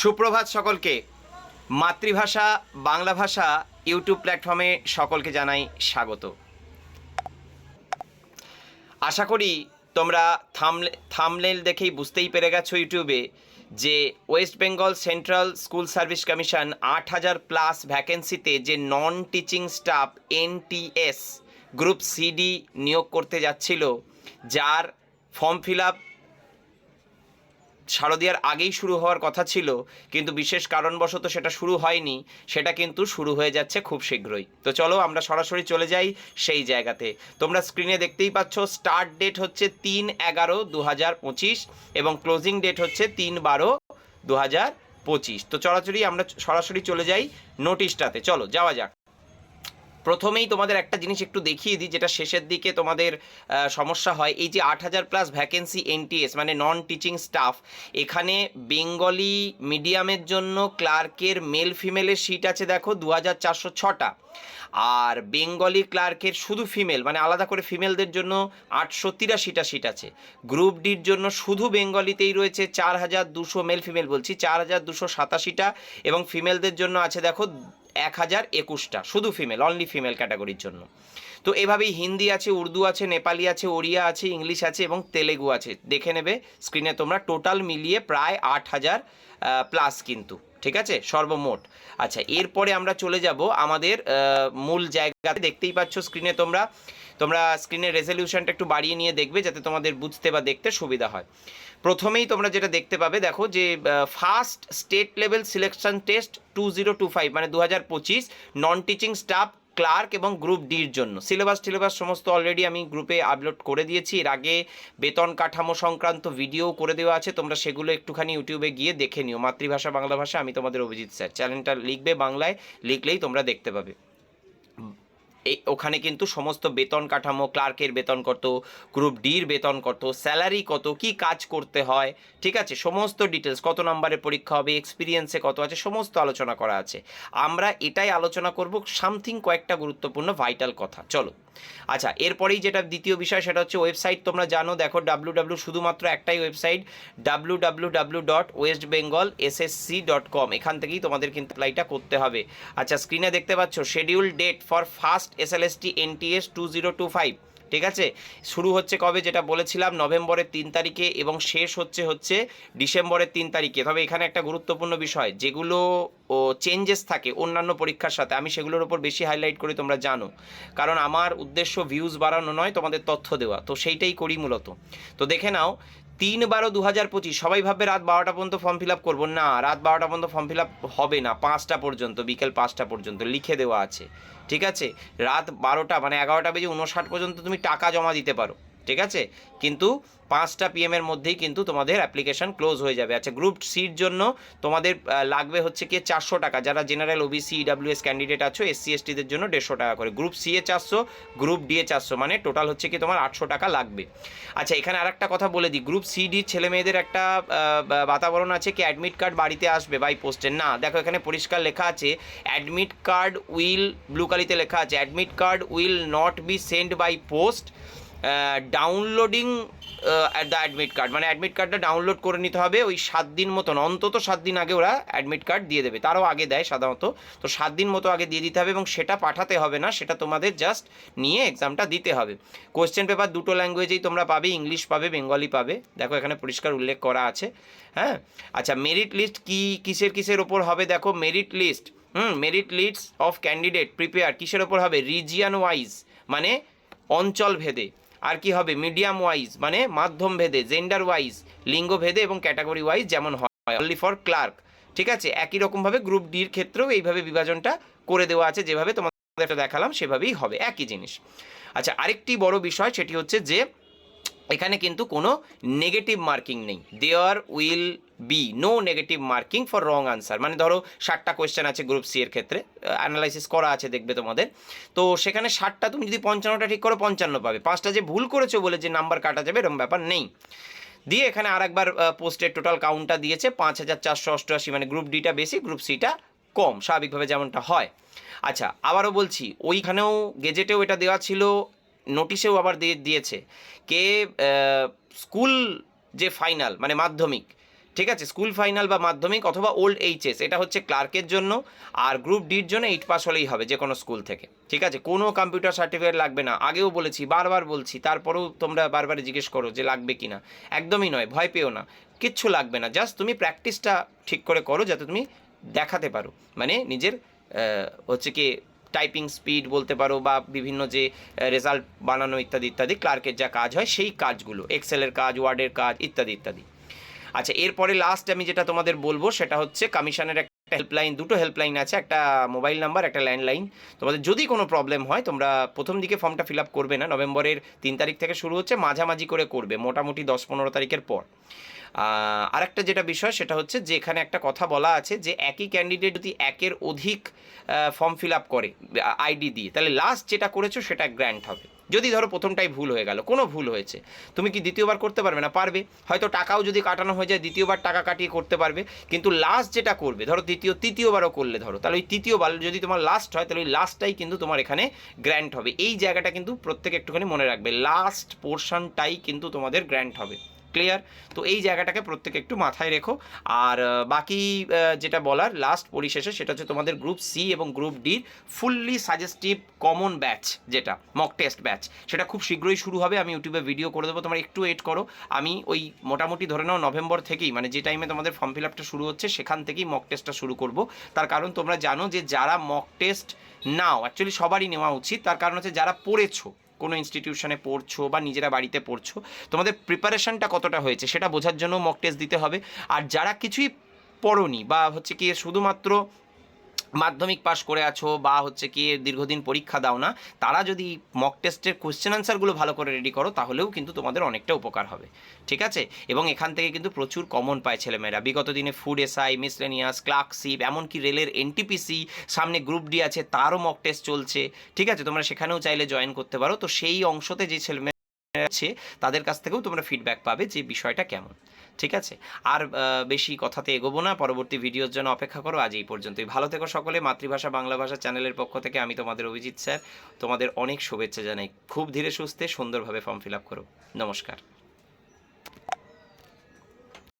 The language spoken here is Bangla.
সুপ্রভাত সকলকে। মাতৃভাষা, বাংলা ভাষা ইউটিউব প্ল্যাটফর্মে সকলকে জানাই স্বাগত। আশা করি তোমরা থামলে, থামলেল দেখেই বুঝতেই পেরে গেছো ইউটিউবে যে West Bengal central school service commission আট হাজার প্লাস ভ্যাকেন্সিতে যে non teaching staff NTS group CD নিয়োগ করতে যাচ্ছিল, যার ফর্ম ফিল আপ শারদীয়ার আগেই শুরু হওয়ার কথা ছিল, কিন্তু বিশেষ কারণবশত সেটা শুরু হয়নি, সেটা কিন্তু শুরু হয়ে যাচ্ছে খুব শীঘ্রই। তো চলো আমরা সরাসরি চলে যাই সেই জায়গাতে। তোমরা স্ক্রিনে দেখতেই পাচ্ছ স্টার্ট ডেট হচ্ছে তিন এগারো দু এবং ক্লোজিং ডেট হচ্ছে তিন বারো দু পঁচিশ। তো চলাচলি আমরা সরাসরি চলে যাই নোটিশটাতে চলো, যাওয়া যাক। প্রথমেই তোমাদের একটা জিনিস একটু দেখিয়ে দিই, যেটা শেষের দিকে তোমাদের সমস্যা হয়। এই যে আট হাজার প্লাস ভ্যাকেন্সি এনটিএস মানে নন টিচিং স্টাফ এখানে বেঙ্গলি মিডিয়ামের জন্য ক্লার্কের মেল ফিমেলের সিট আছে, দেখো দু হাজার চারশো ছটা। আর বেঙ্গলি ক্লার্কের শুধু ফিমেল মানে আলাদা করে ফিমেলদের জন্য আটশো তিরাশিটা সিট আছে। গ্রুপ ডির জন্য শুধু বেঙ্গলিতেই রয়েছে চার হাজার দুশো মেল ফিমেল বলছি, চার হাজার দুশো সাতাশিটা, এবং ফিমেলদের জন্য আছে, দেখো এক হাজার একুশটা, শুধু ফিমেল অনলি ফিমেল ক্যাটাগরির জন্য। তো এভাবেই হিন্দি আছে, উর্দু আছে, নেপালি আছে, ওড়িয়া আছে, ইংলিশ আছে এবং তেলেগু আছে। দেখে নেবে স্ক্রিনে তোমরা টোটাল মিলিয়ে প্রায় আট হাজার প্লাস কিন্তু। ঠিক আছে? সর্বমোট। আচ্ছা এরপরে আমরা চলে যাব আমাদের মূল জায়গাতে। দেখতেই পাচ্ছ স্ক্রিনে তোমরা তোমরা স্ক্রিনের রেজলিউশনটা একটু বাড়িয়ে নিয়ে দেখবে যাতে তোমাদের বুঝতে বা দেখতে সুবিধা হয়। প্রথমেই তোমরা যেটা দেখতে পাবে, দেখো যে first state level selection test two zero two five মানে দু হাজার পঁচিশ নন টিচিং স্টাফ ক্লার্ক এবং গ্রুপ ডির জন্য। সিলেবাস, টিলেবাস সমস্ত অলরেডি আমি গ্রুপে আপলোড করে দিয়েছি। এর আগে বেতন কাঠামো সংক্রান্ত ভিডিও করে দেওয়া আছে। তোমরা সেগুলো একটুখানি ইউটিউবে গিয়ে দেখে নিও। মাতৃভাষা, বাংলা ভাষা আমি তোমাদের অভিজিৎ স্যার। চ্যানেলটা লিখবে বাংলায়, লিখলেই তোমরা দেখতে পাবে। ওখানে কিন্তু সমস্ত বেতন কাঠামো, ক্লার্কের বেতন কত, গ্রুপ ডির বেতন কত, স্যালারি কত, কি কাজ করতে হয়, ঠিক আছে? সমস্ত ডিটেলস, কত নম্বরের পরীক্ষা হবে, এক্সপিরিয়েন্সে কত আছে, সমস্ত আলোচনা করা আছে। আমরা এটাই আলোচনা করব, সামথিং কয়েকটা গুরুত্বপূর্ণ, ভাইটাল কথা। চলো। আচ্ছা এরপরেই যেটা দ্বিতীয় বিষয়, সেটা হচ্ছে ওয়েবসাইট, তোমরা জানো, দেখো ডাব্লু ডাব্লু শুধুমাত্র একটাই website W W W dot West Bengal SSC dot com. এখান থেকেই তোমাদের কিন্তু অ্যাপ্লাইটা করতে হবে। আচ্ছা স্ক্রিনে দেখতে পাচ্ছ schedule date for first SLST NTS two zero two five, ঠিক আছে? শুরু হচ্ছে কবে যেটা বলেছিলাম? নভেম্বরের তিন তারিখে এবং শেষ হচ্ছে হচ্ছে ডিসেম্বরের তিন তারিখে। তবে এখানে একটা গুরুত্বপূর্ণ বিষয়, যেগুলো, ও চেঞ্জেস থাকে অন্যান্য পরীক্ষার সাথে, আমি সেগুলোর ওপর বেশি হাইলাইট করি তোমরা জানো। কারণ আমার উদ্দেশ্য ভিউজ বাড়ানো নয়, তোমাদের তথ্য দেওয়া। তো সেইটাই করি মূলত। তো দেখে নাও তিন বারো দু হাজার পঁচিশ। সবাই ভাববে রাত বারোটা পর্যন্ত ফর্ম ফিল আপ করব। না, রাত বারোটা পর্যন্ত ফর্ম ফিল আপ হবে না, পাঁচটা পর্যন্ত, বিকেল পাঁচটা পর্যন্ত লিখে দেওয়া আছে। ঠিক আছে? রাত বারোটা মানে এগারোটা বেজে উনষাট পর্যন্ত তুমি টাকা জমা দিতে পারো। ঠিক আছে? কিন্তু পাঁচটা পিএমের মধ্যেই কিন্তু তোমাদের অ্যাপ্লিকেশন ক্লোজ হয়ে যাবে। আচ্ছা গ্রুপ সির জন্য তোমাদের লাগবে হচ্ছে কি চারশো টাকা। যারা জেনারেল ওবিসি ইডাব্লিউএস ক্যান্ডিডেট আছো এসসি এসটিদের জন্য দেড়শো টাকা করে। গ্রুপ সি এ চারশো গ্রুপ ডি এ চারশো মানে টোটাল হচ্ছে কি তোমার আটশো টাকা লাগবে। আচ্ছা এখানে আর একটা কথা বলে দিই। গ্রুপ সি ডি ছেলে মেয়েদের একটা বাতাবরণ আছে কি অ্যাডমিট কার্ড বাড়িতে আসবে বাই পোস্টে না, দেখো এখানে পরিষ্কার লেখা আছে অ্যাডমিট কার্ড উইল ব্লু কালিতে লেখা আছে admit card will not be send by post downloading the admit card মানে অ্যাডমিট কার্ডটা ডাউনলোড করে নিতে হবে ওই সাত দিন মতন। অন্তত সাত দিন আগে ওরা অ্যাডমিট কার্ড দিয়ে দেবে। তারও আগে দেয় সাধারণত। তো সাত দিন মতো আগে দিয়ে দিতে হবে এবং সেটা পাঠাতে হবে না। সেটা তোমাদের জাস্ট নিয়ে এক্সামটা দিতে হবে। কোশ্চেন পেপার দুটো ল্যাঙ্গুয়েজেই তোমরা পাবে। ইংলিশ পাবে বেঙ্গলি পাবে। দেখো এখানে পরিষ্কার উল্লেখ করা আছে। হ্যাঁ? আচ্ছা মেরিট লিস্ট কি, কিসের কিসের ওপর হবে? দেখো merit list hmm merit list of candidate prepare কিসের ওপর হবে? রিজিয়ান ওয়াইজ মানে অঞ্চল ভেদে। আর কি হবে? মিডিয়াম ওয়াইজ মানে মাধ্যম ভেদে জেন্ডার ওয়াইজ লিঙ্গ ভেদে এবং ক্যাটাগরি ওয়াইজ যেমন হয়। অনলি ফর ক্লার্ক ঠিক আছে? একই রকমভাবে গ্রুপ ডির ক্ষেত্রেও এইভাবে বিভাজনটা করে দেওয়া আছে, যেভাবে তোমাদের দেখালাম, সেভাবেই হবে। একই জিনিস। আচ্ছা আরেকটি বড় বিষয়, সেটি হচ্ছে যে এখানে কিন্তু কোনো নেগেটিভ মার্কিং নেই। There will be no negative marking for wrong answer মানে ধরো, ষাটটা কোয়েশ্চেন আছে গ্রুপ সি এর ক্ষেত্রে অ্যানালাইসিস করা আছে দেখবে তোমাদের। তো সেখানে ষাটটা তুমি যদি পঞ্চান্নটা ঠিক করো, পঞ্চান্ন পাবে। পাঁচটা যে ভুল করেছ বলে যে নাম্বার কাটা যাবে, এরকম ব্যাপার নেই। দিয়ে এখানে আরেকবার পোস্টের টোটাল কাউন্টটা দিয়েছে, পাঁচ হাজার চারশো অষ্টআশি মানে গ্রুপ ডিটা বেশি গ্রুপ সিটা কম, স্বাভাবিকভাবে যেমনটা হয়। আচ্ছা আবারও বলছি, ওইখানেও গেজেটেও এটা দেওয়া ছিল নোটিশেও আবার দিয়ে দিয়েছে কে স্কুল যে ফাইনাল মানে মাধ্যমিক, ঠিক আছে? স্কুল ফাইনাল বা মাধ্যমিক অথবা ওল্ড এইচএস, এটা হচ্ছে ক্লার্কের জন্য আর গ্রুপ ডির জন্য এইট পাস হলেই হবে যে কোনো স্কুল থেকে, ঠিক আছে? কোনো কম্পিউটার সার্টিফিকেট লাগবে না, আগেও বলেছি, বারবার বলছি, তারপরেও তোমরা বারবার জিজ্ঞেস করো যে লাগবে কি না, একদমই নয়, ভয় পেও না, কিচ্ছু লাগবে না, জাস্ট তুমি প্র্যাকটিসটা ঠিক করে করো যাতে তুমি দেখাতে পারো মানে নিজের হচ্ছে কি টাইপিং স্পিড বলতে পারো বা বিভিন্ন যে রেজাল্ট বানানো ইত্যাদি ইত্যাদি ক্লার্কের যা কাজ হয় সেই কাজগুলো এক্সেলের কাজ ওয়ার্ডের কাজ, ইত্যাদি ইত্যাদি। আচ্ছা এরপরে লাস্ট আমি যেটা তোমাদের বলব সেটা হচ্ছে কমিশনের একটা হেল্পলাইন দুটো হেল্পলাইন আছে, একটা মোবাইল নাম্বার একটা ল্যান্ডলাইন তোমাদের যদি কোনো প্রবলেম হয়, তোমরা প্রথম দিকে ফর্মটা ফিল আপ করবে না। নভেম্বরের তিন তারিখ থেকে শুরু হচ্ছে, মাঝামাঝি করে করবে, মোটামুটি দশ পনেরো তারিখের পর। আরেকটা যেটা বিষয়, সেটা হচ্ছে যে এখানে একটা কথা বলা আছে যে একই ক্যান্ডিডেট যদি একের অধিক ফর্ম ফিল আপ করে আইডি দিয়ে, তাহলে লাস্ট যেটা করেছ, সেটা গ্র্যান্ট হবে। যদি ধরো প্রথমটাই ভুল হয়ে গেল, কোনো ভুল হয়েছে, তুমি কি দ্বিতীয়বার করতে পারবে না? পারবে। হয়তো টাকাও যদি কাটানো হয়ে যায়, দ্বিতীয়বার টাকা কাটিয়ে করতে পারবে। কিন্তু লাস্ট যেটা করবে, ধরো দ্বিতীয়, তৃতীয়বারও করলে ধরো, তাহলে ওই তৃতীয়বার যদি তোমার লাস্ট হয়, তাহলে ওই লাস্টটাই কিন্তু তোমার এখানে গ্র্যান্ট হবে। এই জায়গাটা কিন্তু প্রত্যেকে একটুখানি মনে রাখবে। লাস্ট পোর্শনটাই কিন্তু তোমাদের গ্র্যান্ট হবে। ক্লিয়ার তো এই জায়গাটাকে প্রত্যেকে একটু মাথায় রেখো। আর বাকি যেটা বলার লাস্ট পরিশেষে সেটা হচ্ছে তোমাদের গ্রুপ সি এবং গ্রুপ ডির ফুললি সাজেস্টিভ কমন ব্যাচ যেটা মক টেস্ট ব্যাচ সেটা খুব শীঘ্রই শুরু হবে। আমি ইউটিউবে ভিডিও করে দেবো, তোমরা একটু ওয়েট করো। আমি ওই মোটামুটি ধরে নাও নভেম্বর থেকেই মানে যে টাইমে তোমাদের ফর্ম ফিল আপটা শুরু হচ্ছে, সেখান থেকেই মক টেস্টটা শুরু করব। তার কারণ তোমরা জানো যে যারা মক টেস্ট নাও অ্যাকচুয়ালি সবারই নেওয়া উচিত। তার কারণ হচ্ছে যারা পড়েছো কোনো ইনস্টিটিউশনে পড়ছো বা নিজেরা বাড়িতে পড়ছো, তোমাদের প্রিপারেশনটা কতটা হয়েছে সেটা বোঝার জন্য মক টেস্ট দিতে হবে। আর যারা কিছুই পড়োনি বা হচ্ছে কি শুধুমাত্র মাধ্যমিক পাশ করে আছো বা হচ্ছে কি দীর্ঘদিন পরীক্ষা দাও না, তারা যদি মক টেস্টের কোশ্চেন আনসারগুলো ভালো করে রেডি করো, তাহলেও কিন্তু তোমাদের অনেকটা উপকার হবে। ঠিক আছে? এবং এখান থেকে কিন্তু প্রচুর কমন পায় ছেলেমেয়েরা। বিগত দিনে ফুড এসআই মিসলেনিয়াস ক্লার্কশিপ এমনকি রেলের এনটিপিসি সামনে গ্রুপ ডি আছে, তারও মক টেস্ট চলছে। ঠিক আছে? তোমরা সেখানেও চাইলে জয়েন করতে পারো। তো সেই অংশতে যে ছেলেমেয়ে আছে, তাদের কাছ থেকেও তোমরা ফিডব্যাক পাবে যে বিষয়টা কেমন। ঠিক আছে? আর বেশি কথাতে এগোবো না। পরবর্তী ভিডিওর জন্য অপেক্ষা করো। আজ এই পর্যন্তই। ভালো থেকো সকলে। মাতৃভাষা, বাংলা ভাষা চ্যানেলের পক্ষ থেকে আমি তোমাদের অভিজিৎ স্যার। তোমাদের অনেক শুভেচ্ছা জানাই। খুব ধীরে সুস্থে সুন্দরভাবে ফর্ম ফিল আপ করো। নমস্কার।